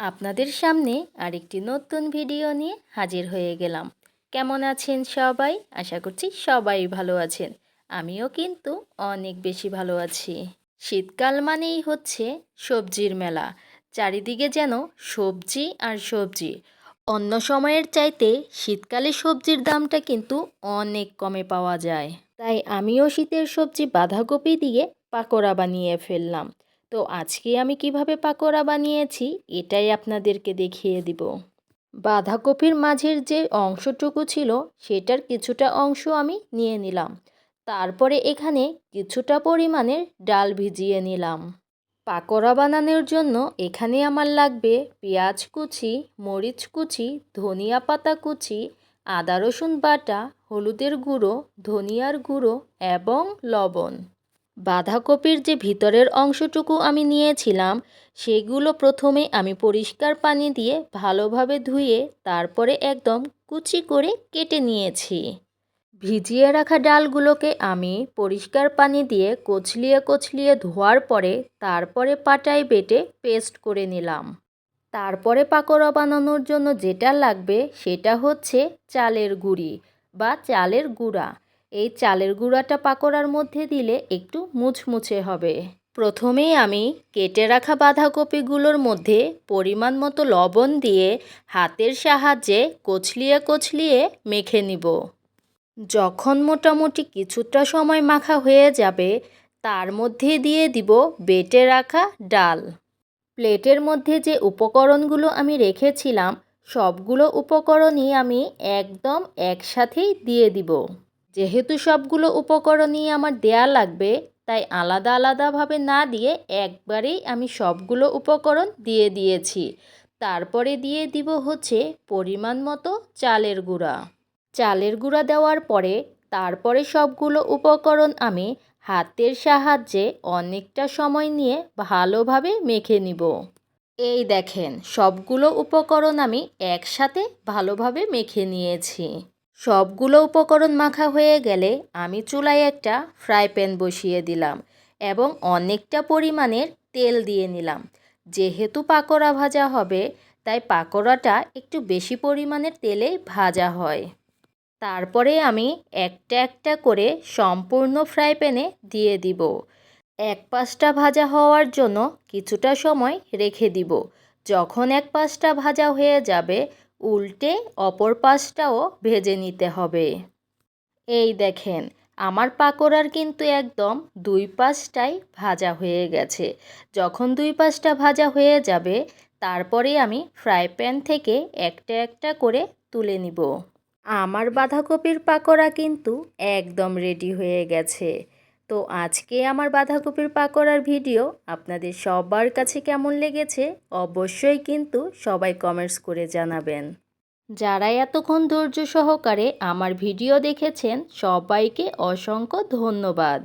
আপনাদের সামনে আরেকটি নতুন ভিডিও নিয়ে হাজির হয়ে গেলাম। কেমন আছেন সবাই? আশা করছি সবাই ভালো আছেন। আমিও কিন্তু অনেক বেশি ভালো আছি। শীতকাল মানেই হচ্ছে সবজির মেলা। চারিদিকে যেন সবজি আর সবজি। অন্য সময়ের চাইতে শীতকালে সবজির দামটা কিন্তু অনেক কমে পাওয়া যায়। তাই আমিও শীতের সবজি বাঁধাকপি দিয়ে পাকোড়া বানিয়ে ফেললাম। তো আজকে আমি কীভাবে পাকোড়া বানিয়েছি, এটাই আপনাদেরকে দেখিয়ে দিব। বাঁধাকপির মাঝের যে অংশটুকু ছিল, সেটার কিছুটা অংশ আমি নিয়ে নিলাম। তারপরে এখানে কিছুটা পরিমাণের ডাল ভিজিয়ে নিলাম। পাকোড়া বানানোর জন্য এখানে আমার লাগবে পেঁয়াজ কুচি, মরিচ কুচি, ধনিয়া পাতা কুচি, আদা রসুন বাটা, হলুদের গুঁড়ো, ধনিয়ার গুঁড়ো এবং লবণ। বাঁধাকপির যে ভিতরের অংশটুকু আমি নিয়েছিলাম, সেগুলো প্রথমে আমি পরিষ্কার পানি দিয়ে ভালোভাবে ধুয়ে তারপরে একদম কুচি করে কেটে নিয়েছি। ভিজিয়ে রাখা ডালগুলোকে আমি পরিষ্কার পানি দিয়ে কচলিয়ে কচলিয়ে ধোয়ার পরে তারপরে পাটায় বেটে পেস্ট করে নিলাম। তারপরে পাকোড়া বানানোর জন্য যেটা লাগবে সেটা হচ্ছে চালের গুঁড়ি বা চালের গুঁড়া। এই চালের গুঁড়াটা পাকোড়ার মধ্যে দিলে একটু মুচমুচে হবে। প্রথমেই আমি কেটে রাখা বাঁধাকপিগুলোর মধ্যে পরিমাণ মতো লবণ দিয়ে হাতের সাহায্যে কচলিয়ে কচলিয়ে মেখে নিব। যখন মোটামুটি কিছুটা সময় মাখা হয়ে যাবে, তার মধ্যে দিয়ে দিব বেটে রাখা ডাল। প্লেটের মধ্যে যে উপকরণগুলো আমি রেখেছিলাম, সবগুলো উপকরণই আমি একদম একসাথেই দিয়ে দিব। যেহেতু সবগুলো উপকরণই আমার দেয়া লাগবে, তাই আলাদা আলাদাভাবে না দিয়ে একবারেই আমি সবগুলো উপকরণ দিয়ে দিয়েছি। তারপরে দিয়ে দিব হচ্ছে পরিমাণ মতো চালের গুঁড়া। চালের গুঁড়া দেওয়ার পরে তারপরে সবগুলো উপকরণ আমি হাতের সাহায্যে অনেকটা সময় নিয়ে ভালোভাবে মেখে নিব। এই দেখেন, সবগুলো উপকরণ আমি একসাথে ভালোভাবে মেখে নিয়েছি। সবগুলো উপকরণ মাখা হয়ে গেলে আমি চুলায় একটা ফ্রাই প্যান বসিয়ে দিলাম এবং অনেকটা পরিমাণের তেল দিয়ে নিলাম। যেহেতু পাকোড়া ভাজা হবে, তাই পাকোড়াটা একটু বেশি পরিমাণের তেলে ভাজা হয়। তারপরে আমি একটা একটা করে সম্পূর্ণ ফ্রাই প্যানে দিয়ে দিব। এক পাশটা ভাজা হওয়ার জন্য কিছুটা সময় রেখে দিব। যখন এক পাশটা ভাজা হয়ে যাবে উল্টে অপর পাশটাও ভেজে নিতে হবে। এই দেখেন, আমার পাকোড়ার কিন্তু একদম দুই পাশটাই ভাজা হয়ে গেছে। যখন দুই পাশটা ভাজা হয়ে যাবে, তারপরে আমি ফ্রাই প্যান থেকে একটা একটা করে তুলে নিব। আমার বাঁধাকপির পাকোড়া কিন্তু একদম রেডি হয়ে গেছে। তো আজকে আমার বাঁধাকপির পাকোড়ার ভিডিও আপনাদের সবার কাছে কেমন লেগেছে অবশ্যই কিন্তু সবাই কমেন্টস করে জানাবেন। যারা এতক্ষণ ধৈর্য সহকারে আমার ভিডিও দেখেছেন সবাইকে অসংখ্য ধন্যবাদ।